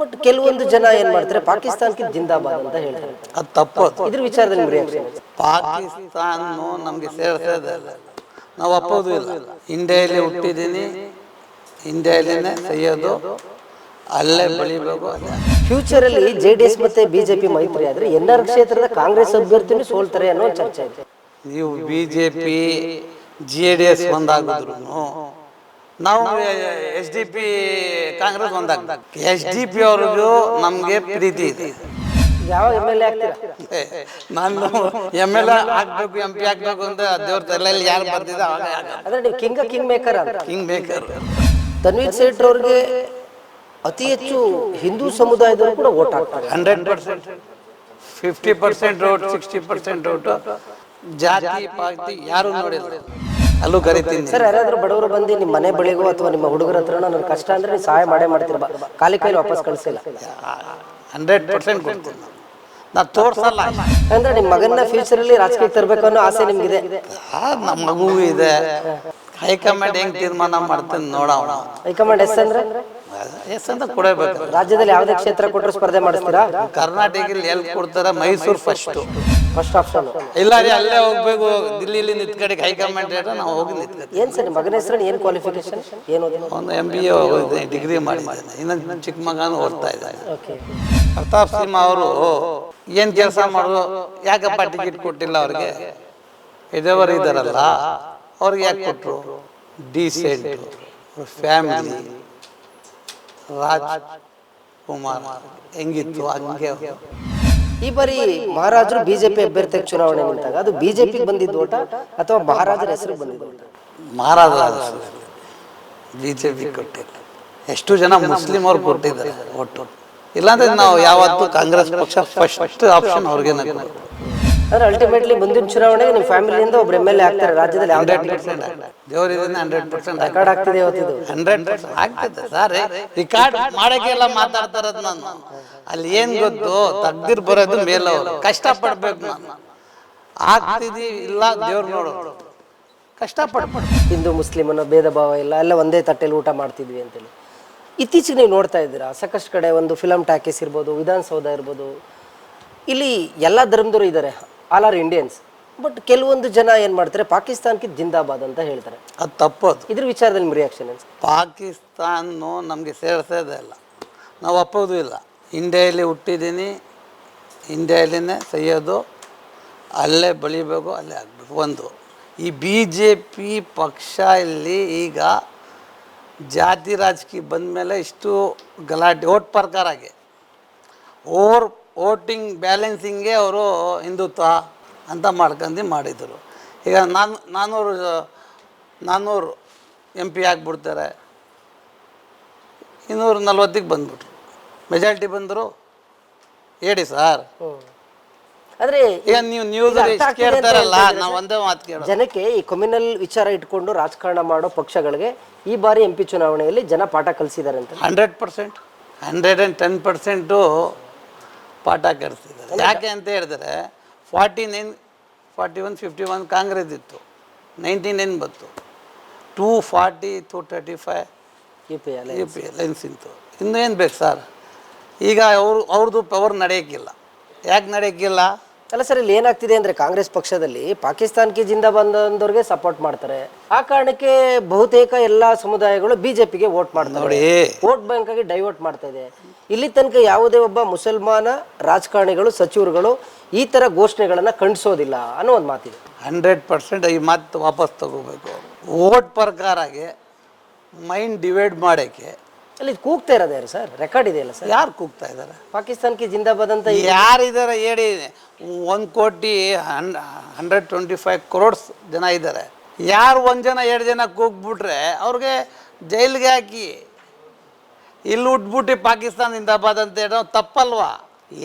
But ಕೆಲವೊಂದು ಜನ ಏನ್ ಮಾಡ್ತಾರೆ? ಪಾಕಿಸ್ತಾನಕ್ಕೆ ಜಿಂದಾಬಾದ್ ಅಂತ ಹೇಳ್ತಾರೆ. ಅದು ತಪ್ಪು. ಇದ್ರ ವಿಚಾರದಲ್ಲಿ ಪಾಕಿಸ್ತಾನ ನಮಗೆ ಸೇರ್ಸೋದಲ್ಲ ನಾವು ಅಪ್ಪೋದು ಇಲ್ಲ. ಇಂಡಿಯಾದಲ್ಲಿ ಹುಟ್ಟಿದ್ದೀನಿ. ಇಂಡಿಯಾದಲ್ಲಿನೇ ಸೈಯೋದು. ಅಲ್ಲೇ ಬೆಳಿಬೇಕು. ಅಲ್ಲೇ ಫ್ಯೂಚರ್ ಅಲ್ಲಿ ಜೆ ಡಿ ಎಸ್ ಮತ್ತೆ ಬಿಜೆಪಿ ಮೈತ್ರಿ ಆದ್ರೆ ಎನ್ ಆರ್ ಕ್ಷೇತ್ರದ ಕಾಂಗ್ರೆಸ್ ಅಭ್ಯರ್ಥಿನೂ ಸೋಲ್ತಾರೆ ಅನ್ನೋ ಒಂದ್ ಚರ್ಚೆ ಇದೆ ನೀವು B J P J D S ಒಂದಾಗಿದ್ರು ನಾವು ಎಸ್ ಡಿ ಪಿ ಕಾಂಗ್ರೆಸ್ ಒಂದಾಗ ಎಸ್ ಡಿ ಪಿ ಅವ್ರಿಗೂ ನಮಗೆ ಪ್ರೀತಿ ಇದೆ. ಯಾವ ಎಂ ಎಲ್ ಎ ನಾನು ಎಂ ಎಲ್ ಎ ಆಗ್ಬೇಕು ಎಂ ಪಿ ಆಗ್ಬೇಕು ಅಂತ ದೇವ್ರ ತಲೆಯಲ್ಲಿ ಯಾರು ಬರ್ತಿದ್ದ ಅಂದ್ರೆ ನೀವು ಕಿಂಗ್ ಕಿಂಗ್ ಮೇಕರ್ ಅಂತ. ಮೇಕರ್ ತನ್ವೀರ್ ಸೇಠ್ ಅವ್ರಿಗೆ ಅತಿ ಹೆಚ್ಚು ಹಿಂದೂ ಸಮುದಾಯದವರು ಕೂಡ ವೋಟ್ ಹಾಕ್ತಾರೆ. Hundred percent. Fifty percent vote sixty percent vote ಜಾತಿ ಪಾತಿ ಯಾರು ನೋಡಿಲ್ಲ. ಅಲ್ಲೂ ಕರಿತೀನಿ. ಸರ್ ಯಾರಾದ್ರೂ ಬಡವರು ಬಂದು ನಿಮ್ಮ ಮನೆ ಬಳಿಗೋ ಅಥವಾ ನಿಮ್ಮ ಹುಡುಗರ ಹತ್ರ ನನ್ನ ಕಷ್ಟ ಅಂದ್ರೆ ನೀವು ಸಹಾಯ ಮಾಡೇ ಮಾಡ್ತೀರ ಕಾಲಿ ಕೈಲಿ ವಾಪಸ್ ಕಳಿಸಿಲ್ಲ. ಹಂಡ್ರೆಡ್ ಪರ್ಸೆಂಟ್ ಕೊಡ್ತೀನಿ. ನಾ ತೋರ್ಸಲ್ಲ. ಅಂದ್ರೆ ನಿಮ್ಮ ಮಗನ ಫ್ಯೂಚರ್ ಅಲ್ಲಿ ರಾಜಕೀಯ ತರಬೇಕು ಅನ್ನೋ ಆಸೆ ನಿಮ್ಗಿದೆ. ಆ, ನಮ್ಮ ಮಗು ಇದೆ ಹೈಕಮಾಂಡ್ ಹೆಂಗ್ ತೀರ್ಮಾನ ಮಾಡ್ತೀನಿ ನೋಡೋಣ. ಹೈಕಮಾಂಡ್ ಎಸ್ ಅಂದ್ರೆ? ಎಸ್ ಅಂತ ಕೊಡಬೇಕು. ರಾಜ್ಯದಲ್ಲಿ ಯಾವುದೇ ಕ್ಷೇತ್ರ ಕೊಟ್ಟರು ಸ್ಪರ್ಧೆ ಮಾಡಿಸ್ತೀರಾ? ಕರ್ನಾಟಕದಲ್ಲಿ ಎಲ್ಲಿ ಕೊಡ್ತಾರ ಮೈಸೂರು ಫಸ್ಟ್ ಫಸ್ಟ್ ಆಪ್ಷನ್ ಇಲ್ಲ ರೀ ಅಲ್ಲೇ ಹೋಗ್ಬೇಕು ದಿಲ್ಲಿಲಿ ನಿಂತ್ಕಡೆಗೆ ಹೈಕಮಾಂಡ್ ಹೇಳ್ರೆ ನಾವು ಹೋಗಿ ನಿಂತ್ಕೊತೀವಿ. ಏನ್ ಸರ್ ಮಗನ ಹೆಸರು ಏನು ಕ್ವಾಲಿಫಿಕೇಶನ್ ಏನು ಓದಿಲ್ಲ ಒಂದು ಎಂ ಬಿ ಎ ಡಿಗ್ರಿ ಮಾಡಿದ್ದಾನೆ. ಇನ್ನೊಂದು ಚಿಕ್ಕ ಮಗನೂ ಓದ್ತಾ ಇದ್ದಾನೆ. ಓಕೆ ಪ್ರತಾಪ್ ಸಿಂಹ ಅವರು ಏನ್ ಕೆಲಸ ಮಾಡೋದು ಯಾಕಪ್ಪ ಟಿಕೆಟ್ ಕೊಟ್ಟಿಲ್ಲ ಅವ್ರಿಗೆ? ಇದೇವರು ಇದಾರಲ್ಲ ಅವ್ರಿಗೆ ಯಾಕೆ ಕೊಟ್ಟರು ಡೀಸೆಂಟ್ ಫ್ಯಾಮಿಲಿ ರಾಜ್ ಕುಮಾರ್. ಹೆಂಗಿತ್ತು? ಹಂಗೆ. ಈ ಬಾರಿ ಮಹಾರಾಜರು ಬಿಜೆಪಿ ಅಭ್ಯರ್ಥಿ ಚುನಾವಣೆ ನಿಂತಾಗ ಅದು ಬಿಜೆಪಿ ಬಂದಿದ್ದು ಓಟ ಅಥವಾ ಮಹಾರಾಜರ ಹೆಸರು ಬಂದಿದ್ದು ಓಟ? ಮಹಾರಾಜ ಬಿಜೆಪಿ ಕೊಟ್ಟಿಲ್ಲ. ಎಷ್ಟು ಜನ ಮುಸ್ಲಿಂ ಅವ್ರು ಕೊಟ್ಟಿದ್ದಾರೆ ಒಟ್ಟು ಇಲ್ಲಾಂದ್ರೆ ನಾವು ಯಾವತ್ತು ಕಾಂಗ್ರೆಸ್ ಪಕ್ಷ ಫಸ್ಟ್ ಆಪ್ಷನ್ ಅವ್ರಿಗೆ ಅಂದ್ರೆ ಅಲ್ಟಿಮೇಟ್ಲಿ ಮುಂದಿನ ಚುನಾವಣೆಗೆ ನಿಮ್ಮ ಫ್ಯಾಮಿಲಿಯಿಂದ ಒಬ್ರು ಎಂ ಎಲ್ ಎ ಆಗ್ತಾರೆ ರಾಜ್ಯದಲ್ಲಿ ಯಾವುದೇ ಹಂಡ್ರೆಡ್ ಪರ್ಸೆಂಟ್ ರೆಕಾರ್ಡ್ ಆಗ್ತಿದೆ ಇವತ್ತಿದು ಹಂಡ್ರೆಡ್ ಪರ್ಸೆಂಟ್ ಆಗ್ತದೆ. ಸರ್ ರಿಕಾರ್ಡ್ ಮಾಡಕ್ಕೆಲ್ಲ ಮಾತಾಡ್ತಾರದ್ ನಾನು. ಅಲ್ಲಿ ಏನ್ ಗೊತ್ತು? ತಗ್ದಿರ್ ಬರೋದು ಮೇಲವರು. ಕಷ್ಟ ಪಡ್ಬೇಕು ನಾನು. ಆಗ್ತಿದೀವಿ ಇಲ್ಲ ದೇವ್ರು ನೋಡು. ಕಷ್ಟ ಪಡ್ಬೇಕು ಹಿಂದೂ ಮುಸ್ಲಿಂ ಅನ್ನೋ ಭೇದ ಭಾವ ಇಲ್ಲ ಎಲ್ಲ ಒಂದೇ ತಟ್ಟೆಲಿ ಊಟ ಮಾಡ್ತಿದ್ವಿ ಅಂತೇಳಿ. ಇತ್ತೀಚೆಗೆ ನೀವು ನೋಡ್ತಾ ಇದ್ದೀರಾ? ಸಾಕಷ್ಟು ಕಡೆ ಒಂದು ಫಿಲಮ್ ಟಾಕೀಸ್ ಇರ್ಬೋದು ವಿಧಾನಸೌಧ ಇರ್ಬೋದು. ಇಲ್ಲಿ ಎಲ್ಲ ಧರ್ಮದವರು ಇದ್ದಾರೆ ಆಲ್ ಆರ್ ಇಂಡಿಯನ್ಸ್ ಬಟ್ ಕೆಲವೊಂದು ಜನ ಏನು ಮಾಡ್ತಾರೆ? ಪಾಕಿಸ್ತಾನಕ್ಕೆ ಜಿಂದಾಬಾದ್ ಅಂತ ಹೇಳ್ತಾರೆ. ಅದು ತಪ್ಪದು. ಇದ್ರ ವಿಚಾರದಲ್ಲಿ ನಿಮ್ಮ ರಿಯಾಕ್ಷನ್ ಏನು? ಪಾಕಿಸ್ತಾನ ನಮಗೆ ಸೇರ್ಸೋದೇ ಇಲ್ಲ ನಾವು ಒಪ್ಪೋದು ಇಲ್ಲ. ಇಂಡಿಯಾದಲ್ಲಿ ಹುಟ್ಟಿದ್ದೀನಿ. ಇಂಡಿಯಾದಲ್ಲಿನೇ ಸೈಯೋದು. ಅಲ್ಲೇ ಬೆಳಿಬೇಕು ಅಲ್ಲೇ ಆಗಬೇಕು. ಒಂದು. ಈ ಬಿ ಜೆ ಪಿ ಪಕ್ಷ ಇಲ್ಲಿ ಈಗ ಜಾತಿ ರಾಜಕೀಯ ಬಂದ ಮೇಲೆ ಇಷ್ಟು ಗಲಾಟೆ ಓಟ್ ಪ್ರಕಾರಾಗಿ ಓವರ್ ವೋಟಿಂಗ್ ಬ್ಯಾಲೆನ್ಸಿಂಗೇ ಅವರು ಹಿಂದುತ್ವ ಅಂತ ಮಾಡ್ಕೊಂಡು ಮಾಡಿದರು. ಈಗ ನಾನು ನಾನ್ನೂರು ನಾನ್ನೂರು ಎಂ ಪಿ ಆಗಿಬಿಡ್ತಾರೆ. ಇನ್ನೂರ ನಲ್ವತ್ತಿಗೆ ಬಂದ್ಬಿಟ್ರು. ಮೆಜಾರಿಟಿ ಬಂದರು ಹೇಳಿ ಸರ್. ಆದರೆ ಈಗ ನೀವು ನ್ಯೂಸ್ ಕೇಳ್ತಾರಲ್ಲ ನಾವು ಒಂದೇ ಮಾತು ಕೇಳೋದು. ಜನಕ್ಕೆ ಈ ಕಮ್ಯುನಲ್ ವಿಚಾರ ಇಟ್ಕೊಂಡು ರಾಜಕಾರಣ ಮಾಡೋ ಪಕ್ಷಗಳಿಗೆ ಈ ಬಾರಿ ಎಂ ಪಿ ಚುನಾವಣೆಯಲ್ಲಿ ಜನ ಪಾಠ ಕಲಿಸಿದ್ದಾರೆ ಅಂತ. Hundred percent hundred and ten percent ಪಾಠ ಕರೆಸ್ತಿದ್ದಾರೆ. ಯಾಕೆ ಅಂತ ಹೇಳಿದ್ರೆ forty nine forty one fifty one Congress ಇತ್ತು. ನೈಂಟಿ ನೈನ್ ಬಂತು. Two forty two thirty five U P L U P lines ಏನು ಬೇಕು ಸರ್? ಈಗ ಅವರು ಅವ್ರದ್ದು ಪವರ್ ನಡೆಯೋಕ್ಕಿಲ್ಲ. ಯಾಕೆ ನಡೆಯೋಕ್ಕಿಲ್ಲ? ಅಲ್ಲ ಸರ್ ಇಲ್ಲಿ ಏನಾಗ್ತಿದೆ ಅಂದರೆ ಕಾಂಗ್ರೆಸ್ ಪಕ್ಷದಲ್ಲಿ ಪಾಕಿಸ್ತಾನಕ್ಕೆ ಜಿಂದ ಬಂದವ್ರಿಗೆ ಸಪೋರ್ಟ್ ಮಾಡ್ತಾರೆ. ಆ ಕಾರಣಕ್ಕೆ ಬಹುತೇಕ ಎಲ್ಲ ಸಮುದಾಯಗಳು ಬಿಜೆಪಿಗೆ ವೋಟ್ ಮಾಡ್ತಾರೆ. ವೋಟ್ ಬ್ಯಾಂಕ್ ಆಗಿ ಡೈವರ್ಟ್ ಮಾಡ್ತಾ ಇದೆ. ಇಲ್ಲಿ ತನಕ ಯಾವುದೇ ಒಬ್ಬ ಮುಸಲ್ಮಾನ ರಾಜಕಾರಣಿಗಳು ಸಚಿವರುಗಳು ಈ ಥರ ಘೋಷಣೆಗಳನ್ನು ಖಂಡಿಸೋದಿಲ್ಲ ಅನ್ನೋ ಒಂದು ಮಾತಿದೆ. ಹಂಡ್ರೆಡ್ ಪರ್ಸೆಂಟ್ ಈ ಮಾತು ವಾಪಸ್ ತಗೋಬೇಕು. ವೋಟ್ ಪ್ರಕಾರಾಗೆ ಮೈಂಡ್ ಡಿವೈಡ್ ಮಾಡೋಕ್ಕೆ ಅಲ್ಲಿ ಇದ್ ಕೂಗ್ತಾ ಇರೋದು ಯಾರು ಸರ್? ರೆಕಾರ್ಡ್ ಇದೆಯಲ್ಲ ಸರ್? ಯಾರು ಕೂಗ್ತಾ ಇದ್ದಾರೆ? ಪಾಕಿಸ್ತಾನಕ್ಕೆ ಜಿಂದಾಬಾದ್ ಅಂತ ಯಾರಿದ್ದಾರೆ ಹೇಳಿ ಒಂದು ಕೋಟಿ ಹಂಡ್ರೆಡ್ ಟ್ವೆಂಟಿ ಫೈವ್ ಕ್ರೋಡ್ಸ್ ಜನ ಇದ್ದಾರೆ. ಯಾರು ಒಂದು ಜನ ಎರಡು ಜನ ಕೂಗ್ಬಿಟ್ರೆ ಅವ್ರಿಗೆ ಜೈಲಿಗೆ ಹಾಕಿ ಇಲ್ಲಿ ಉಟ್ಬಿಟ್ಟು ಪಾಕಿಸ್ತಾನ ಜಿಂದಾಬಾದ್ ಅಂತ ಹೇಳೋ ತಪ್ಪಲ್ವಾ?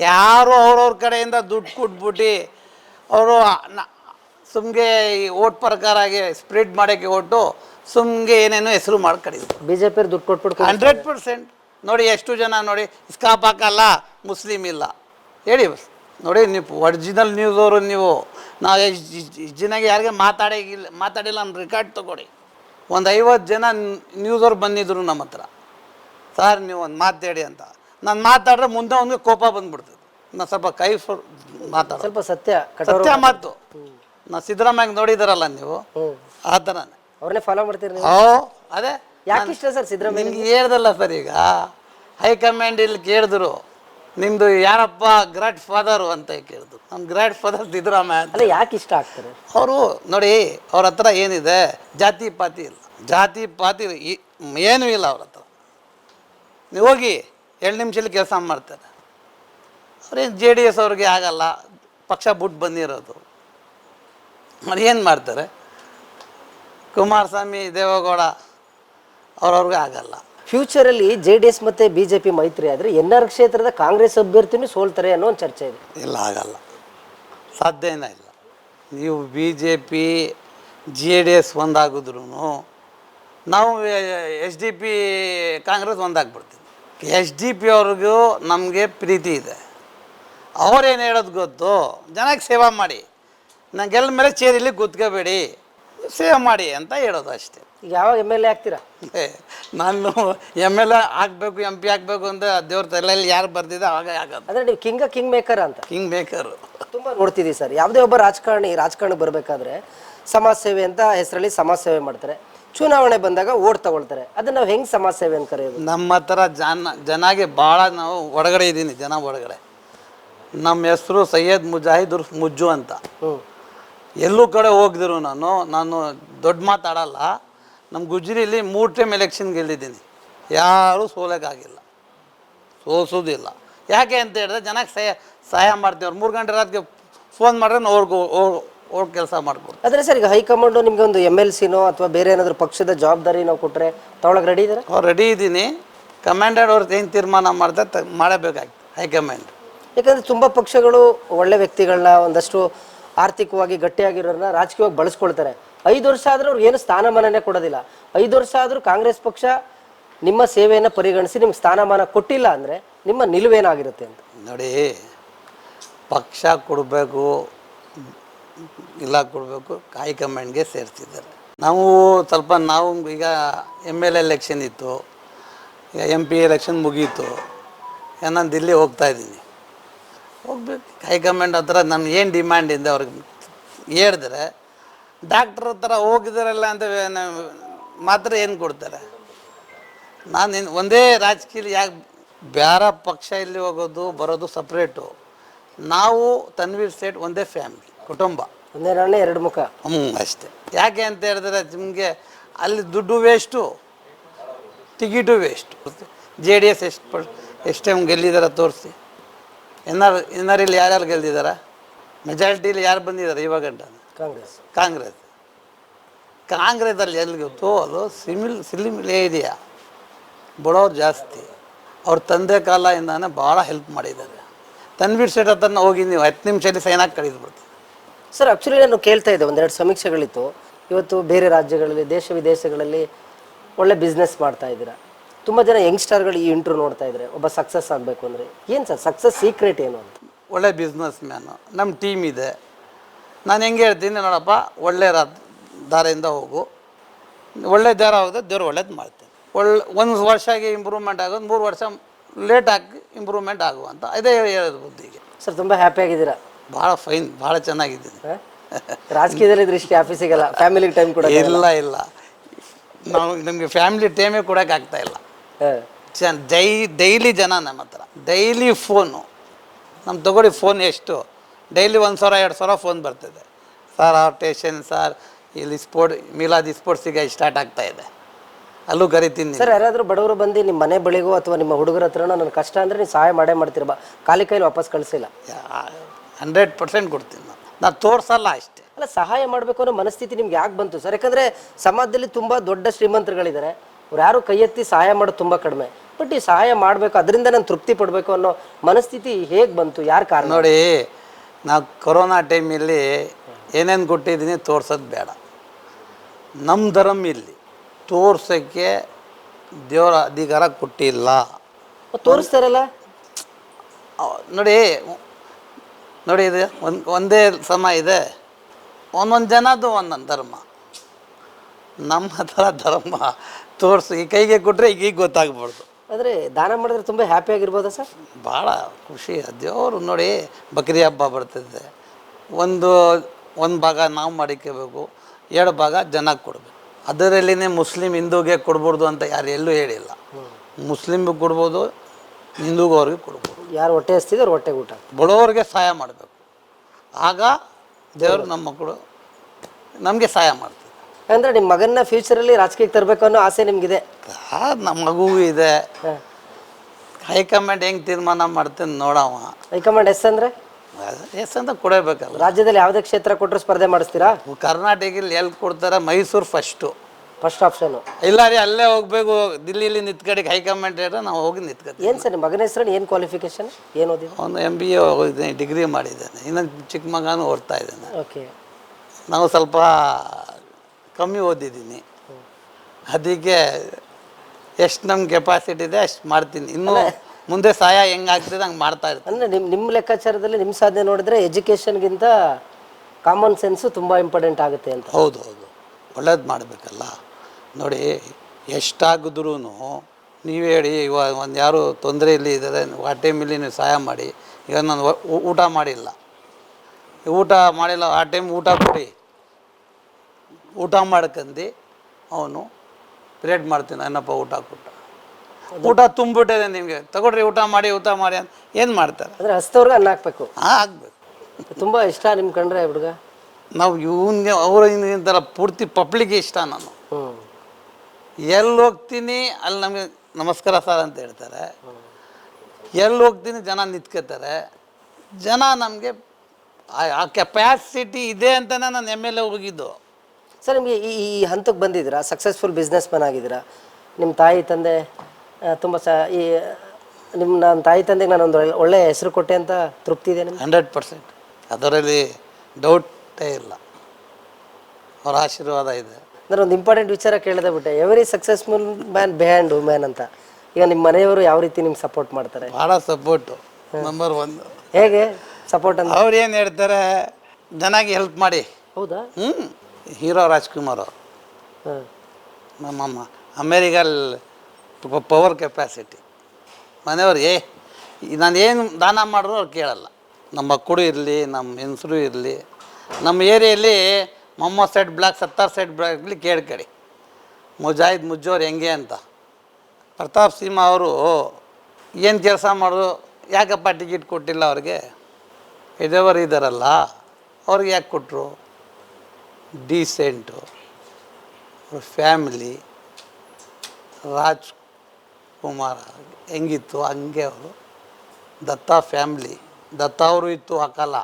ಯಾರು ಅವ್ರವ್ರ ಕಡೆಯಿಂದ ದುಡ್ಡು ಕೊಟ್ಬಿಟ್ಟು ಅವರು ಸುಮ್ಗೆ ಈ ಓಟ್ ಪ್ರಕಾರಾಗಿ ಸ್ಪ್ರೆಡ್ ಮಾಡೋಕ್ಕೆ ಒಟ್ಟು ಸುಮ್ಗೆ ಏನೇನೋ ಹೆಸರು ಮಾಡ್ಕೊಂಡಿದ್ರು ಬಿಜೆಪಿ ದುಡ್ಡು ಕೊಟ್ಬಿಟ್ಟು ಹಂಡ್ರೆಡ್ ಪರ್ಸೆಂಟ್. ನೋಡಿ ಎಷ್ಟು ಜನ ನೋಡಿ ಇಸ್ಕಾಪ್ ಹಾಕಲ್ಲ ಮುಸ್ಲಿಮ್ ಇಲ್ಲ. ಹೇಳಿ ಬಸ್. ನೋಡಿ ನೀವು ಒರಿಜಿನಲ್ ನ್ಯೂಸ್ ಅವರು ನೀವು. ನಾವು ಎಷ್ಟು ಜನಗೆ ಯಾರಿಗೆ ಮಾತಾಡಿಲ್ಲ ಮಾತಾಡಿಲ್ಲ ನಮ್ಮ ರೆಕಾರ್ಡ್ ತಗೊಳ್ಳಿ. ಒಂದು ಐವತ್ತು ಜನ ನ್ಯೂಸ್ ಅವ್ರು ಬಂದಿದ್ರು ನಮ್ಮ ಹತ್ರ. ಸರ್ ನೀವು ಒಂದು ಮಾತು ಹೇಳಿ ಅಂತ. ನಾನು ಮಾತಾಡ್ರೆ ಮುಂದೆ ಒಂದು ಕೋಪ ಬಂದ್ಬಿಡ್ತದೆ. ನಾನು ಸ್ವಲ್ಪ ಕೈ ಮಾತಾಡ ಮಾತಾಡೋ ಸ್ವಲ್ಪ ಸತ್ಯ ಸತ್ಯ ಮಾತು. ನಾ ಸಿದ್ದರಾಮಯ್ಯ ನೋಡಿದಾರಲ್ಲ ನೀವು? ಆ ಥರನೇ. ಅವ್ರನ್ನೇ ಫಾಲೋ ಮಾಡ್ತೀರಿ ನೀವು? ಅದೇ? ಯಾಕೆ ಇಷ್ಟ ಸರ್ ಸಿದ್ದರಾಮಯ್ಯ ನಿಮ್ಗೆ ಹೇಳ್ದಲ್ಲ ಸರ್ ಈಗ? ಹೈಕಮಾಂಡ್ ಇಲ್ಲಿ ಕೇಳಿದ್ರು. ನಿಮ್ದು ಯಾರಪ್ಪ ಗ್ರಾಟ್ ಫಾದರ್ ಅಂತ ಕೇಳಿದ್ರು. ನಮ್ಮ ಗ್ರಾಟ್ ಫಾದರ್ ಸಿದ್ದರಾಮಯ್ಯ ಅಲ್ಲ ಯಾಕೆ ಇಷ್ಟ ಆಗ್ತಾರೆ? ಅವರು ನೋಡಿ ಅವ್ರ ಹತ್ರ ಏನಿದೆ? ಜಾತಿ ಪಾತಿ ಇಲ್ಲ. ಜಾತಿ ಪಾತಿ ಏನೂ ಇಲ್ಲ ಅವ್ರ ಹತ್ರ. ನೀವು ಹೋಗಿ ಎರಡು ನಿಮಿಷದಲ್ಲಿ ಕೆಲಸ ಮಾಡ್ತಾರೆ. ಅವ್ರೇನು ಜೆ ಡಿ ಎಸ್ ಅವ್ರಿಗೆ ಆಗಲ್ಲ. ಪಕ್ಷ ಬಿಟ್ಟು ಬಂದಿರೋದು. ಅವ್ರು ಏನು ಮಾಡ್ತಾರೆ? ಕುಮಾರಸ್ವಾಮಿ ದೇವೇಗೌಡ ಅವ್ರವ್ರಿಗೆ ಆಗಲ್ಲ. ಫ್ಯೂಚರಲ್ಲಿ ಜೆ ಡಿ ಎಸ್ ಮತ್ತು ಬಿ ಜೆ ಪಿ ಮೈತ್ರಿ ಆದರೆ ಎನ್ ಆರ್ ಕ್ಷೇತ್ರದ ಕಾಂಗ್ರೆಸ್ ಅಭ್ಯರ್ಥಿನೂ ಸೋಲ್ತಾರೆ ಅನ್ನೋ ಒಂದು ಚರ್ಚೆ ಇದೆ. ಇಲ್ಲ ಆಗಲ್ಲ. ಸಾಧ್ಯನೇ ಇಲ್ಲ. ನೀವು B J P J D S ಒಂದಾಗಿದ್ರು ನಾವು ಎಸ್ ಡಿ ಪಿ ಕಾಂಗ್ರೆಸ್ ಒಂದಾಗ್ಬಿಡ್ತೀವಿ. ಎಸ್ ಡಿ ಪಿ ಅವ್ರಿಗೂ ನಮಗೆ ಪ್ರೀತಿ ಇದೆ. ಅವ್ರೇನು ಹೇಳೋದು ಗೊತ್ತು? ಜನಕ್ಕೆ ಸೇವಾ ಮಾಡಿ. ನಾನು ಗೆಲ್ಲ ಮೇಲೆ ಚೇರಿಲಿ ಕೂತ್ಕೋಬೇಡಿ. ಸೇವೆ ಮಾಡಿ ಅಂತ ಹೇಳೋದು ಅಷ್ಟೇ. ಈಗ ಯಾವಾಗ ಎಂ ಎಲ್ ಎ ಆಗ್ತೀರಾ? ಏ, ನಾನು ಎಂ ಎಲ್ ಎ ಆಗಬೇಕು ಎಂ ಪಿ ಆಗಬೇಕು ಅಂತ ದೇವ್ರ ತಲೆಯಲ್ಲಿ ಯಾರು ಬರ್ದಿದೆ ಆಗ ಆಗೋದು. ಅಂದ್ರೆ ನೀವು ಕಿಂಗ ಕಿಂಗ್ ಮೇಕರ್ ಅಂತ? ಕಿಂಗ್ ಮೇಕರು ತುಂಬಾ ನೋಡ್ತಿದ್ದೀವಿ ಸರ್. ಯಾವುದೇ ಒಬ್ಬ ರಾಜಕಾರಣಿ ರಾಜಕಾರಣಕ್ಕೆ ಬರಬೇಕಾದ್ರೆ ಸಮಾಜ ಸೇವೆ ಅಂತ ಹೆಸರಲ್ಲಿ ಸಮಾಜ ಸೇವೆ ಮಾಡ್ತಾರೆ. ಚುನಾವಣೆ ಬಂದಾಗ ಓಟ್ ತಗೊಳ್ತಾರೆ. ಅದನ್ನ ನಾವು ಹೆಂಗ್ ಸಮಾಜ ಸೇವೆ ಅಂತ ಕರೆಯೋದು? ನಮ್ಮ ಹತ್ರ ಜನ ಜನಾಗೆ ಭಾಳ ನಾವು ಒಳಗಡೆ ಇದ್ದೀನಿ ಜನ ಒಳಗಡೆ. ನಮ್ಮ ಹೆಸರು ಸೈಯದ್ ಮುಜಾಹಿದ್ ಉರ್ಫ್ ಮುಜ್ಜು ಅಂತ. ಹ್ಮ್. ಎಲ್ಲೂ ಕಡೆ ಹೋಗಿದ್ರು ನಾನು. ನಾನು ದೊಡ್ಡ ಮಾತಾಡಲ್ಲ. ನಮ್ಮ ಗುಜ್ರಿಲಿ ಮೂರು ಟೈಮ್ ಎಲೆಕ್ಷನ್ ಗೆಲ್ಲಿದ್ದೀನಿ. ಯಾರೂ ಸೋಲಕ್ಕಾಗಿಲ್ಲ. ಸೋಸೋದಿಲ್ಲ. ಯಾಕೆ ಅಂತ ಹೇಳಿದ್ರೆ ಜನಕ್ಕೆ ಸಹಾಯ ಸಹಾಯ ಮಾಡ್ತೀವಿ ಅವ್ರು. ಮೂರು ಗಂಟೆ ರಾತ್ರಿ ಫೋನ್ ಮಾಡಿದ್ರೆ ನಾವು ಅವ್ರಿಗೆ ಅವ್ರ ಕೆಲಸ ಮಾಡ್ಬೋದು ಅದರ ಸರ್ ಈಗ ಹೈಕಮಾಂಡು ನಿಮಗೆ ಒಂದು ಎಂ ಎಲ್ ಸಿನೋ ಅಥವಾ ಬೇರೆ ಏನಾದರೂ ಪಕ್ಷದ ಜವಾಬ್ದಾರಿ ನಾವು ಕೊಟ್ರೆ ತಗೊಳಕ್ ರೆಡಿ ಇದ್ದಾರೆ? ಅವ್ರು ರೆಡಿ ಇದ್ದೀನಿ. ಕಮಾಂಡೆಡ್ ಅವ್ರದ್ದು ಏನು ತೀರ್ಮಾನ ಮಾಡ್ತಾ ತ ಮಾಡಬೇಕಾಗ್ತದೆ ಹೈಕಮಾಂಡ್. ಯಾಕಂದ್ರೆ ತುಂಬ ಪಕ್ಷಗಳು ಒಳ್ಳೆ ವ್ಯಕ್ತಿಗಳನ್ನ ಒಂದಷ್ಟು ಆರ್ಥಿಕವಾಗಿ ಗಟ್ಟಿಯಾಗಿರೋರನ್ನ ರಾಜಕೀಯವಾಗಿ ಬಳಸ್ಕೊಳ್ತಾರೆ. ಐದು ವರ್ಷ ಆದರೂ ಅವ್ರಿಗೆ ಏನು ಸ್ಥಾನಮಾನನೇ ಕೊಡೋದಿಲ್ಲ. ಐದು ವರ್ಷ ಆದರೂ ಕಾಂಗ್ರೆಸ್ ಪಕ್ಷ ನಿಮ್ಮ ಸೇವೆಯನ್ನು ಪರಿಗಣಿಸಿ ನಿಮ್ಗೆ ಸ್ಥಾನಮಾನ ಕೊಟ್ಟಿಲ್ಲ ಅಂದರೆ ನಿಮ್ಮ ನಿಲುವೇನಾಗಿರುತ್ತೆ ಅಂತ? ನೋಡಿ, ಪಕ್ಷ ಕೊಡಬೇಕು, ಇಲ್ಲ ಕೊಡಬೇಕು ಹೈಕಮಾಂಡ್ಗೆ ಸೇರ್ತಿದ್ದಾರೆ ನಾವು ಸ್ವಲ್ಪ ನಾವು ಈಗ ಎಂ ಎಲ್ ಎಲೆಕ್ಷನ್ ಇತ್ತು, ಈಗ ಎಂ ಪಿ ಎಲೆಕ್ಷನ್ ಮುಗೀತು ನಾನು ದಿಲ್ಲಿ ಹೋಗ್ತಾ ಇದ್ದೀನಿ. ಹೋಗ್ಬೇಕು. ಹೈಕಮಾಂಡ್ ಹತ್ರ ನಾನು ಏನು ಡಿಮ್ಯಾಂಡ್ ಇದೆ ಅವ್ರಿಗೆ ಹೇಳಿದ್ರೆ ಡಾಕ್ಟ್ರ್ ಹತ್ರ ಹೋಗಿದಾರಲ್ಲ ಅಂತ ಮಾತ್ರ ಏನು ಕೊಡ್ತಾರೆ? ನಾನು ಇನ್ನು ಒಂದೇ ರಾಜಕೀಯ ಯಾಕೆ ಬೇರೆ ಪಕ್ಷ ಇಲ್ಲಿ ಹೋಗೋದು ಬರೋದು ಸಪ್ರೇಟು ನಾವು ತನ್ವೀರ್ ಸೇಠ್ ಒಂದೇ ಫ್ಯಾಮಿಲಿ ಕುಟುಂಬ. ಒಂದೇ ಎರಡು ಮುಖ. ಹ್ಞೂ ಅಷ್ಟೇ. ಯಾಕೆ ಅಂತ ಹೇಳಿದ್ರೆ ನಿಮಗೆ ಅಲ್ಲಿ ದುಡ್ಡು waste ticket waste J D S ಎಷ್ಟು ಪರ್ ಎಷ್ಟು ಟೈಮ್ ಗೆಲ್ಲಿದಾರ ತೋರಿಸಿ. ಎನ್ ಆರ್ ಎನ್ ಆರ್ ಇಲ್ಲಿ ಯಾರ್ಯಾರು ಗೆಲ್ದಿದ್ದಾರೆ ಮೆಜಾರಿಟಿಲಿ ಯಾರು ಬಂದಿದ್ದಾರೆ ಇವಾಗ ಗಂಟ ಕಾಂಗ್ರೆಸ್. ಕಾಂಗ್ರೆಸ್. ಕಾಂಗ್ರೆಸ್ಸಲ್ಲಿ ಎಲ್ಲಿ ಗೊತ್ತು ಅದು ಸಿಮಿಲ್ ಸಿಲಿಮಿಲೇ ಇದೆಯಾ ಬಡವ್ರು ಜಾಸ್ತಿ. ಅವ್ರ ತಂದೆ ಕಾಲದಿಂದಾನೆ ಭಾಳ ಹೆಲ್ಪ್ ಮಾಡಿದ್ದಾರೆ. ತನ್ವೀರ್ ಸೇಠ್ ಹತ್ರ ಹೋಗಿ ನೀವು ಹತ್ತು ನಿಮಿಷದಲ್ಲಿ ಸೈನ್ ಹಾಕಿ ಕಳಿಸ್ಬಿಡ್ತೀವಿ ಸರ್ ಆಕ್ಚುಲಿ ನಾನು ಕೇಳ್ತಾ ಇದ್ದೆ ಒಂದೆರಡು ಸಮೀಕ್ಷೆಗಳಿತ್ತು. ಇವತ್ತು ಬೇರೆ ರಾಜ್ಯಗಳಲ್ಲಿ ದೇಶ ವಿದೇಶಗಳಲ್ಲಿ ಒಳ್ಳೆ ಬಿಸ್ನೆಸ್ ಮಾಡ್ತಾ ಇದ್ದೀರಾ? ತುಂಬ ಜನ ಯಂಗ್ಸ್ಟರ್ಗಳು ಈ ಇಂಟ್ರೂ ನೋಡ್ತಾ ಇದ್ದಾರೆ ಒಬ್ಬ ಸಕ್ಸಸ್ ಆಗಬೇಕು ಅಂದರೆ ಏನು ಸರ್? ಸಕ್ಸಸ್ ಸೀಕ್ರೆಟ್ ಏನು ಅಂತ? ಒಳ್ಳೆ ಬಿಸ್ನೆಸ್ ಮ್ಯಾನು ನಮ್ಮ ಟೀಮ್ ಇದೆ. ನಾನು ಹೆಂಗೆ ಹೇಳ್ತೀನಿ ನೋಡಪ್ಪ ಒಳ್ಳೆಯ ರಾ ದಾರಿಯಿಂದ ಹೋಗು. ಒಳ್ಳೆ ದಾರ ಹೋದ್ರೆ ದೇವ್ರು ಒಳ್ಳೇದು ಮಾಡ್ತೀನಿ. ಒಳ್ಳೆ ಒಂದು ವರ್ಷಗೆ ಇಂಪ್ರೂವ್ಮೆಂಟ್ ಆಗೋದು ಮೂರು ವರ್ಷ ಲೇಟ್ ಆಗಿ ಇಂಪ್ರೂವ್ಮೆಂಟ್ ಆಗುವಂತ. ಇದೇ ಹೇಳೋದು ಬುದ್ಧಿಗೆ. ಸರ್ ತುಂಬ ಹ್ಯಾಪಿ ಆಗಿದ್ದೀರಾ? ಭಾಳ ಫೈನ್ ಭಾಳ ಚೆನ್ನಾಗಿದ್ದೀನಿ? ರಾಜಕೀಯದಲ್ಲಿ ದೃಷ್ಟಿ ಆಫೀಸಿಗೆಲ್ಲ ಫ್ಯಾಮಿಲಿಗೆ ಟೈಮ್ ಕೂಡ ಇಲ್ಲ ಇಲ್ಲ. ನಾವು ನಮಗೆ ಫ್ಯಾಮಿಲಿ ಟೈಮೇ ಕೊಡೋಕ್ಕಾಗ್ತಾ ಇಲ್ಲ. ಜನ ಡೈ ಡೈಲಿ ಜನ ನಮ್ಮ ಹತ್ರ. Daily phone. ನಮ್ಮ ತಗೊಳ್ಳಿ ಫೋನ್ ಎಷ್ಟು? ಡೈಲಿ ಒಂದು ಸಾವಿರ ಎರಡು ಸಾವಿರ ಫೋನ್ ಬರ್ತದೆ. ಸರ್ ಆ ಟೇಷನ್ ಸರ್ ಇಲ್ಲಿ ಸ್ಪೋರ್ಟ್ ಮೀಲಾದಿ ಸ್ಪೋರ್ಟ್ಸಿಗೆ ಸ್ಟಾರ್ಟ್ ಆಗ್ತಾ ಇದೆ. ಅಲ್ಲೂ ಕರಿತೀನಿ ಸರ್ ಯಾರಾದರೂ ಬಡವರು ಬಂದು ನಿಮ್ಮ ಮನೆ ಬಳಿಗೋ ಅಥವಾ ನಿಮ್ಮ ಹುಡುಗರ ಹತ್ರನೋ ನನ್ನ ಕಷ್ಟ ಅಂದರೆ ನೀವು ಸಹಾಯ ಮಾಡೇ ಮಾಡ್ತೀರ ಬಾ ಖಾಲಿ ಕೈಲಿ ವಾಪಸ್ ಕಳಿಸಿಲ್ಲ. ಹಂಡ್ರೆಡ್ ಪರ್ಸೆಂಟ್ ಕೊಡ್ತೀನಿ ನಾನು. ನಾನು ತೋರಿಸಲ್ಲ ಅಷ್ಟೇ. ಅಲ್ಲ ಸಹಾಯ ಮಾಡಬೇಕು ಅನ್ನೋ ಮನಸ್ಥಿತಿ ನಿಮ್ಗೆ ಯಾಕೆ ಬಂತು? ಸರ್ ಯಾಕಂದರೆ ಸಮಾಜದಲ್ಲಿ ತುಂಬ ದೊಡ್ಡ ಶ್ರೀಮಂತರುಗಳಿದ್ದಾರೆ. ಅವ್ರು ಯಾರು ಕೈ ಎತ್ತಿ ಸಹಾಯ ಮಾಡೋದು ತುಂಬ ಕಡಿಮೆ. ಬಟ್ ಈ ಸಹಾಯ ಮಾಡಬೇಕು ಅದರಿಂದ ನಾನು ತೃಪ್ತಿ ಪಡಬೇಕು ಅನ್ನೋ ಮನಸ್ಥಿತಿ ಹೇಗೆ ಬಂತು? ಯಾರು ಕಾರಣ? ನೋಡಿ ನಾವು ಕೊರೋನಾ ಟೈಮಲ್ಲಿ ಏನೇನು ಕೊಟ್ಟಿದ್ದೀನಿ ತೋರ್ಸೋದು ಬೇಡ. ನಮ್ಮ ಧರ್ಮ ಇಲ್ಲಿ ತೋರ್ಸೋಕ್ಕೆ ದೇವರ ಅಧಿಕಾರ ಕೊಟ್ಟಿಲ್ಲ. ತೋರಿಸ್ತಾರಲ್ಲ? ನೋಡಿ ನೋಡಿ ಇದು ಒಂದು ಒಂದೇ ಸಮ ಇದೆ. ಒಂದೊಂದು ಜನದ್ದು ಒಂದೊಂದು ಧರ್ಮ. ನಮ್ಮ ಹತ್ರ ಧರ್ಮ ತೋರಿಸು. ಈ ಕೈಗೆ ಕೊಟ್ಟರೆ ಈಗ ಈಗ ಗೊತ್ತಾಗ್ಬಾರ್ದು ಆದರೆ ದಾನ ಮಾಡಿದ್ರೆ ತುಂಬ ಹ್ಯಾಪಿ ಆಗಿರ್ಬೋದಾ ಸರ್? ಭಾಳ ಖುಷಿ. ದೇವರು ನೋಡಿ ಬಕ್ರಿ ಹಬ್ಬ ಬರ್ತಿದೆ ಒಂದು ಒಂದು ಭಾಗ ನಾವು ಮಾಡಿಕೋಬೇಕು ಎರಡು ಭಾಗ ಜನಕ್ಕೆ ಕೊಡಬೇಕು. ಅದರಲ್ಲಿನೇ ಮುಸ್ಲಿಂ ಹಿಂದೂಗೆ ಕೊಡ್ಬಾರ್ದು ಅಂತ ಯಾರು ಎಲ್ಲೂ ಹೇಳಿಲ್ಲ. ಮುಸ್ಲಿಮ್ಗೆ ಕೊಡ್ಬೋದು ಹಿಂದೂಗೂ ಅವ್ರಿಗೆ ಕೊಡ್ಬೋದು. ಯಾರು ಹೊಟ್ಟೆ ಹಸ್ತಿದ್ರೆ ಅವ್ರ ಹೊಟ್ಟೆಗೆ ಊಟ ಬಡವರಿಗೆ ಸಹಾಯ ಮಾಡಬೇಕು. ಆಗ ದೇವರು ನಮ್ಮ ಮಕ್ಕಳು ನಮಗೆ ಸಹಾಯ ಮಾಡ್ತಾರೆ ಅಂದರೆ ನಿಮ್ಮ ಮಗನ್ನ ಫ್ಯೂಚರಲ್ಲಿ ರಾಜಕೀಯಕ್ಕೆ ತರಬೇಕು ಅನ್ನೋ ಆಸೆ ನಿಮ್ಗಿದೆ? ಆ, ನಮ್ಮ ಮಗು ಇದೆ. ಹೈಕಮಾಂಡ್ ಹೆಂಗ್ ತೀರ್ಮಾನ ಮಾಡ್ತೇನೆ ನೋಡವ ಹೈಕಮಾಂಡ್ ಎಸ್ ಅಂದ್ರೆ? ಎಸ್ ಅಂತ ಕೊಡಬೇಕಲ್ಲ. ರಾಜ್ಯದಲ್ಲಿ ಯಾವುದೇ ಕ್ಷೇತ್ರ ಕೊಟ್ಟರು ಸ್ಪರ್ಧೆ ಮಾಡಿಸ್ತೀರಾ? ಕರ್ನಾಟಕದಲ್ಲಿ ಎಲ್ಲಿ ಕೊಡ್ತಾರೆ ಮೈಸೂರು ಫಸ್ಟು ಫಸ್ಟ್ ಆಪ್ಷನ್ ಇಲ್ಲ ರೀ ಅಲ್ಲೇ ಹೋಗ್ಬೇಕು. ದಿಲ್ಲಿಲಿ ನಿಂತ್ಕಡೆಗೆ ಹೈಕಮಾಂಡ್ ಹೇಳ ನಾವು ಹೋಗಿ ನಿಂತ್ಕೊತೀವಿ ಏನು ಸರ್ ನಿಮ್ಮ ಮಗನ ಹೆಸರು ಏನು ಕ್ವಾಲಿಫಿಕೇಶನ್ ಏನು ಓದಿ ಅವನು ಎಂ ಬಿ ಎ ಡಿಗ್ರಿ ಮಾಡಿದ್ದಾನೆ. ಇನ್ನೊಂದು ಚಿಕ್ಕ ಮಗನೂ ಓದ್ತಾ ಇದ್ದಾನೆ. ಓಕೆ ನಾವು ಸ್ವಲ್ಪ ಕಮ್ಮಿ ಓದಿದ್ದೀನಿ. ಅದಕ್ಕೆ ಎಷ್ಟು ನಮ್ಮ ಕೆಪಾಸಿಟಿ ಇದೆ ಅಷ್ಟು ಮಾಡ್ತೀನಿ. ಇನ್ನು ಮುಂದೆ ಸಹಾಯ ಹೆಂಗಾಗ್ತದೆ ಹಂಗೆ ಮಾಡ್ತಾ ಇರ್ತೀನಿ. ಅಂದರೆ ನಿಮ್ಮ ನಿಮ್ಮ ಲೆಕ್ಕಾಚಾರದಲ್ಲಿ ನಿಮ್ಮ ಸಾಧನೆ ನೋಡಿದ್ರೆ ಎಜುಕೇಷನ್ಗಿಂತ ಕಾಮನ್ ಸೆನ್ಸು ತುಂಬ ಇಂಪಾರ್ಟೆಂಟ್ ಆಗುತ್ತೆ ಅಂತ. ಹೌದು ಹೌದು. ಒಳ್ಳೇದು ಮಾಡಬೇಕಲ್ಲ. ನೋಡಿ ಎಷ್ಟಾಗಿದ್ರೂ ನೀವು ಹೇಳಿ ಇವಾಗ ಒಂದು ಯಾರು ತೊಂದರೆಯಲ್ಲಿ ಇದ್ದಾರೆ ಆ ಟೈಮಲ್ಲಿ ನೀವು ಸಹಾಯ ಮಾಡಿ. ಈಗ ನಾನು ಊಟ ಮಾಡಿಲ್ಲ. ಊಟ ಮಾಡಿಲ್ಲ ಆ ಟೈಮ್ ಊಟ ಕೊಡಿ. ಊಟ ಮಾಡ್ಕಂದು ಅವನು ಪ್ಲೇಟ್ ಮಾಡ್ತೀನಿ ಏನಪ್ಪ ಊಟ ಕೊಟ್ಟ. ಊಟ ತುಂಬಿಟ್ಟಿದೆ ನಿಮಗೆ. ತಗೊಳ್ರಿ ಊಟ ಮಾಡಿ ಊಟ ಮಾಡಿ ಅಂತ ಏನು ಮಾಡ್ತಾರೆ? ಅಂದರೆ ಹಸ್ತವ್ರಿಗೆ ಅನ್ನ ಹಾಕ್ಬೇಕು. ಹಾಂ ಆಗ್ಬೇಕು ತುಂಬ ಇಷ್ಟ ನಿಮ್ಮ ಕಂಡ್ರೆ ಹುಡುಗ? ನಾವು ಇವನ್ಗೆ ಅವರ ಇಂಥರ ಪೂರ್ತಿ ಪಬ್ಲಿಕ್ಗೆ ಇಷ್ಟ ನಾನು. ಎಲ್ಲಿ ಹೋಗ್ತೀನಿ ಅಲ್ಲಿ ನಮಗೆ ನಮಸ್ಕಾರ ಸರ್ ಅಂತ ಹೇಳ್ತಾರೆ. ಎಲ್ಲಿ ಹೋಗ್ತೀನಿ ಜನ ನಿಂತ್ಕೋತಾರೆ. ಜನ ನಮಗೆ ಆ ಕೆಪ್ಯಾಸಿಟಿ ಇದೆ ಅಂತಲೇ ನಾನು ಎಂ ಎಲ್ ಎ ಹೋಗಿದ್ದು. ಸರ್ ನಿಮಗೆ ಈ ಈ ಹಂತಕ್ಕೆ ಬಂದಿದ್ದೀರಾ? ಸಕ್ಸಸ್ಫುಲ್ ಬಿಸ್ನೆಸ್ ಮ್ಯಾನ್ ಆಗಿದ್ದೀರಾ? ನಿಮ್ಮ ತಾಯಿ ತಂದೆ ತುಂಬ ಸ ಈ ನಿಮ್ಮ ನನ್ನ ತಾಯಿ ತಂದೆಗೆ ನಾನು ಒಂದು ಒಳ್ಳೆ ಹೆಸರು ಕೊಟ್ಟೆ ಅಂತ ತೃಪ್ತಿ ಇದೆ ನಿಮ್ಗೆ? Hundred percent. ಅದರಲ್ಲಿ ಡೌಟೇ ಇಲ್ಲ. ಅವರ ಆಶೀರ್ವಾದ ಇದೆ. ನಾನು ಒಂದು ಇಂಪಾರ್ಟೆಂಟ್ ವಿಚಾರ ಕೇಳಿದೆ ಬಿಟ್ಟೆ. Every successful man behind women ಅಂತ. ಈಗ ನಿಮ್ಮ ಮನೆಯವರು ಯಾವ ರೀತಿ ನಿಮ್ಗೆ ಸಪೋರ್ಟ್ ಮಾಡ್ತಾರೆ? ಭಾಳ ಸಪೋರ್ಟು ನಂಬರ್ ಒನ್ ಹೇಗೆ ಸಪೋರ್ಟ್ ಅಂತ? ಅವ್ರು ಏನು ಹೇಳ್ತಾರೆ? ಜನಾಗಿ ಹೆಲ್ಪ್ ಮಾಡಿ. ಹೌದಾ? ಹ್ಞೂ ಹೀರೋ ರಾಜ್ಕುಮಾರ್ ಅವರು. ಹಾಂ. ನಮ್ಮಮ್ಮ ಅಮೇರಿಕಲ್ ಪವರ್ ಕೆಪಾಸಿಟಿ ಮನೆಯವ್ರು ಏ ನಾನು ಏನು ದಾನ ಮಾಡಿದ್ರು ಅವ್ರು ಕೇಳಲ್ಲ. ನಮ್ಮ ಮಕ್ಕಳು ಇರಲಿ ನಮ್ಮ ಹೆಂಗಸರು ಇರಲಿ ನಮ್ಮ ಏರಿಯಲ್ಲಿ Mohammed side block Sattar side ಬ್ಲಾಕ್ಲಿ ಕೇಳ್ಕಡಿ ಮುಜಾಹಿದ್ ಮುಜ್ಜೋರು ಹೆಂಗೆ ಅಂತ. ಪ್ರತಾಪ್ ಸಿಂಹ ಅವರು ಏನು ಕೆಲಸ ಮಾಡೋದು ಯಾಕಪ್ಪ ಟಿಕೆಟ್ ಕೊಟ್ಟಿಲ್ಲ ಅವ್ರಿಗೆ? ಇದೇವರು ಇದ್ದಾರಲ್ಲ ಅವ್ರಿಗೆ ಯಾಕೆ ಕೊಟ್ಟರು ಡೀಸೆಂಟು ಅವ್ರ ಫ್ಯಾಮಿಲಿ ರಾಜ್ ಕುಮಾರ್ ಹೆಂಗಿತ್ತು, ಹಂಗೆ ಅವರು. ದತ್ತ ಫ್ಯಾಮ್ಲಿ ದತ್ತ ಅವರು ಇತ್ತು ಹಾಕಲ್ಲ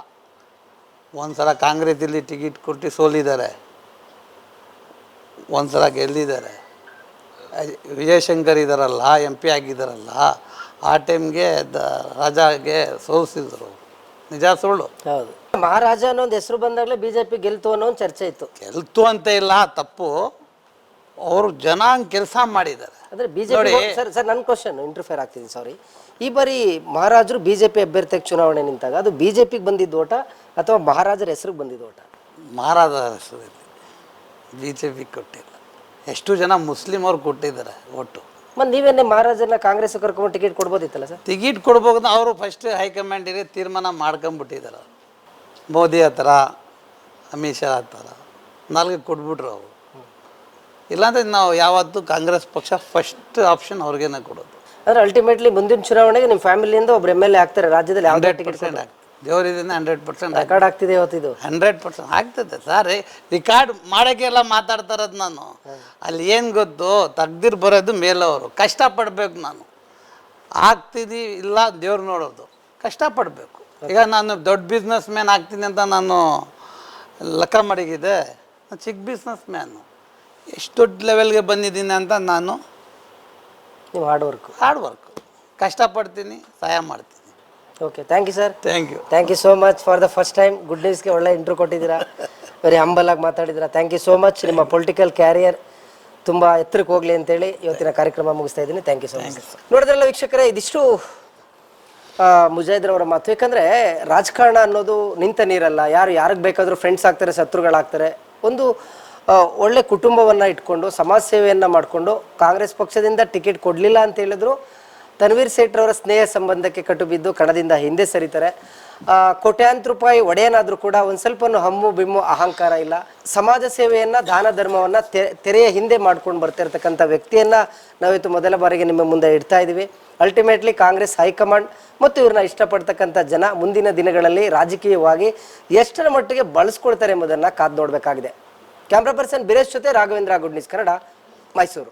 ಒಂದು ಸಲ ಕಾಂಗ್ರೆಸ್ಸಲ್ಲಿ ಟಿಕೆಟ್ ಕೊಟ್ಟು ಸೋಲಿದ್ದಾರೆ. ಒಂದು ಸಲ ಗೆಲ್ಲಿದ್ದಾರೆ. ವಿಜಯಶಂಕರ್ ಇದ್ದಾರಲ್ಲ ಎಂ ಪಿ ಆಗಿದ್ದಾರಲ್ಲ ಆ ಟೈಮ್ಗೆ ದ, ರಾಜಾಗೆ ಸೋಲಿಸಿದ್ರು. ನಿಜ ಸುಳ್ಳು. ಹೌದು. ಮಹಾರಾಜ ಅನ್ನೋ ಒಂದು ಹೆಸರು ಬಂದಾಗಲೇ ಬಿ ಜೆ ಪಿ ಗೆಲ್ತು ಅನ್ನೋ ಒಂದು ಚರ್ಚೆ ಇತ್ತು. ಗೆಲ್ತು ಅಂತ ಇಲ್ಲ ತಪ್ಪು. ಅವರು ಜನ ಕೆಲಸ ಮಾಡಿದ್ದಾರೆ. ಅಂದರೆ B J P sir sir ನನ್ನ ಕ್ವಶನ್ ಇಂಟರ್ಫೇರ್ ಆಗ್ತಿದ್ದೀನಿ ಸಾರಿ ಈ ಬಾರಿ ಮಹಾರಾಜರು ಬಿ ಜೆ ಪಿ ಅಭ್ಯರ್ಥಿಗೆ ಚುನಾವಣೆ ನಿಂತಾಗ ಅದು ಬಿ ಜೆ ಪಿಗೆ ಬಂದಿದ್ದು ಓಟ ಅಥವಾ ಮಹಾರಾಜರ ಹೆಸರಿಗೆ ಬಂದಿದ್ದ ಓಟ? ಮಹಾರಾಜ ಹೆಸರಲ್ಲಿ ಬಿ ಜೆ ಪಿ ಕೊಟ್ಟಿಲ್ಲ. ಎಷ್ಟು ಜನ ಮುಸ್ಲಿಮ್ ಅವ್ರು ಕೊಟ್ಟಿದ್ದಾರೆ ಒಟ್ಟು. ಮತ್ತು ನೀವೇನೇ ಮಹಾರಾಜನ ಕಾಂಗ್ರೆಸ್ ಕರ್ಕೊಂಡು ಟಿಕೆಟ್ ಕೊಡ್ಬೋದಿತ್ತಲ್ಲ ಸರ್? ಟಿಕೆಟ್ ಕೊಡ್ಬೋದು ಅವರು ಫಸ್ಟ್ ಹೈಕಮಾಂಡಿಗೆ ತೀರ್ಮಾನ ಮಾಡ್ಕೊಂಬಿಟ್ಟಿದ್ದಾರೆ ಮೋದಿ ಹತ್ರ ಅಮಿತ್ ಶಾ ಹತ್ರ ನಾಲ್ಕು ಕೊಟ್ಬಿಟ್ರು ಅವರು. ಇಲ್ಲಾಂದ್ರೆ ನಾವು ಯಾವತ್ತೂ ಕಾಂಗ್ರೆಸ್ ಪಕ್ಷ ಫಸ್ಟ್ ಆಪ್ಷನ್ ಅವ್ರಿಗೇನೆ ಕೊಡೋದು. ಅಂದ್ರೆ ಅಲ್ಟಿಮೇಟ್ಲಿ ಮುಂದಿನ ಚುನಾವಣೆಗೆ ನಿಮ್ಮ ಫ್ಯಾಮಿಲಿಯಿಂದ ಒಬ್ರು ಎಂ ಎಲ್ ಎ ಆಗ್ತಾರೆ ರಾಜ್ಯದಲ್ಲಿ ಯಾವುದೇ ಟಿಕೆಟ್ ಪರ್ಸೆಂಟ್ ದೇವರಿದಿಂದ ಹಂಡ್ರೆಡ್ ಪರ್ಸೆಂಟ್ ರೆಕಾರ್ಡ್ ಆಗ್ತಿದೆ ಇದು. ಹಂಡ್ರೆಡ್ ಪರ್ಸೆಂಟ್ ಆಗ್ತದೆ ಸರ್. ರಿಕಾರ್ಡ್ ಮಾಡೋಕ್ಕೆಲ್ಲ ಮಾತಾಡ್ತಾರದು ನಾನು. ಅಲ್ಲಿ ಏನು ಗೊತ್ತು? ತೆಗ್ದಿರ್ ಬರೋದು ಮೇಲವರು. ಕಷ್ಟಪಡಬೇಕು ನಾನು. ಆಗ್ತೀನಿ ಇಲ್ಲ ದೇವ್ರು ನೋಡೋದು. ಕಷ್ಟಪಡಬೇಕು. ಈಗ ನಾನು ದೊಡ್ಡ ಬಿಸ್ನೆಸ್ ಮ್ಯಾನ್ ಆಗ್ತೀನಿ ಅಂತ ನಾನು ಲೆಕ್ಕ ಮಡಗಿದೆ ನಾನು ಚಿಕ್ಕ ಬಿಸ್ನೆಸ್ ಮ್ಯಾನು ಎಷ್ಟು ದೊಡ್ಡ ಲೆವೆಲ್ಗೆ ಬಂದಿದ್ದೀನಿ ಅಂತ ನಾನು ಹಾರ್ಡ್ ವರ್ಕ್ ಹಾರ್ಡ್ ವರ್ಕ್ ಕಷ್ಟಪಡ್ತೀನಿ ಸಹಾಯ ಮಾಡ್ತೀನಿ. Okay thank you sir thank you thank you so much for the first time good ನ್ಯೂಸ್ಗೆ ಒಳ್ಳೆ ಇಂಟ್ರೂ ಕೊಟ್ಟಿದ್ದೀರಾ. ವೆರಿ ಹಂಬಲ್ ಆಗಿ ಮಾತಾಡಿದ್ದೀರಾ. ಥ್ಯಾಂಕ್ ಯು ಸೋ ಮಚ್ ನಿಮ್ಮ ಪೊಲಿಟಿಕಲ್ ಕ್ಯಾರಿಯರ್ ತುಂಬ ಎತ್ತರಕ್ಕೆ ಹೋಗಲಿ ಅಂತೇಳಿ ಇವತ್ತಿನ ಕಾರ್ಯಕ್ರಮ ಮುಗಿಸ್ತಾ ಇದ್ದೀನಿ. ಥ್ಯಾಂಕ್ ಯು ಸೊ ಮಚ್ ನೋಡಿದ್ರಲ್ಲ ವೀಕ್ಷಕರೇ ಇದಿಷ್ಟು ಮುಜಾಹಿದ್ರವರ ಮಾತು. ಯಾಕಂದರೆ ರಾಜಕಾರಣ ಅನ್ನೋದು ನಿಂತ ನೀರಲ್ಲ. ಯಾರು ಯಾರಿಗೆ ಬೇಕಾದರೂ ಫ್ರೆಂಡ್ಸ್ ಆಗ್ತಾರೆ ಶತ್ರುಗಳಾಗ್ತಾರೆ. ಒಂದು ಒಳ್ಳೆ ಕುಟುಂಬವನ್ನು ಇಟ್ಕೊಂಡು ಸಮಾಜ ಸೇವೆಯನ್ನು ಮಾಡಿಕೊಂಡು ಕಾಂಗ್ರೆಸ್ ಪಕ್ಷದಿಂದ ಟಿಕೆಟ್ ಕೊಡಲಿಲ್ಲ ಅಂತ ಹೇಳಿದ್ರು. ತನ್ವೀರ್ ಸೇಠ್ರವರ ಸ್ನೇಹ ಸಂಬಂಧಕ್ಕೆ ಕಟ್ಟು ಬಿದ್ದು ಕಣದಿಂದ ಹಿಂದೆ ಸರಿತಾರೆ. ಕೋಟ್ಯಾಂತರ ರೂಪಾಯಿ ಒಡೆಯನಾದರೂ ಕೂಡ ಒಂದು ಸ್ವಲ್ಪ ಹಮ್ಮು, ಬಿಮ್ಮು, ಅಹಂಕಾರ ಇಲ್ಲ. ಸಮಾಜ ಸೇವೆಯನ್ನು, ದಾನ ಧರ್ಮವನ್ನು ತೆರೆಯ ಹಿಂದೆ ಮಾಡ್ಕೊಂಡು ಬರ್ತಿರ್ತಕ್ಕಂಥ ವ್ಯಕ್ತಿಯನ್ನು ನಾವಿತ್ತು ಮೊದಲ ಬಾರಿಗೆ ನಿಮ್ಮ ಮುಂದೆ ಇಡ್ತಾ ಇದ್ದೀವಿ ಅಲ್ಟಿಮೇಟ್ಲಿ ಕಾಂಗ್ರೆಸ್, ಹೈಕಮಾಂಡ್ ಮತ್ತು ಇವ್ರನ್ನ ಇಷ್ಟಪಡ್ತಕ್ಕಂಥ ಜನ ಮುಂದಿನ ದಿನಗಳಲ್ಲಿ ರಾಜಕೀಯವಾಗಿ ಎಷ್ಟರ ಮಟ್ಟಿಗೆ ಬಳಸ್ಕೊಳ್ತಾರೆ ಎಂಬುದನ್ನು ಕಾದು ನೋಡಬೇಕಾಗಿದೆ. ಕ್ಯಾಮ್ರಾ ಪರ್ಸನ್ ಬಿರೇಶ್ ಜೊತೆ ರಾಘವೇಂದ್ರ ಗುಡ್ನಿಸ್ ಕನ್ನಡ, ಮೈಸೂರು.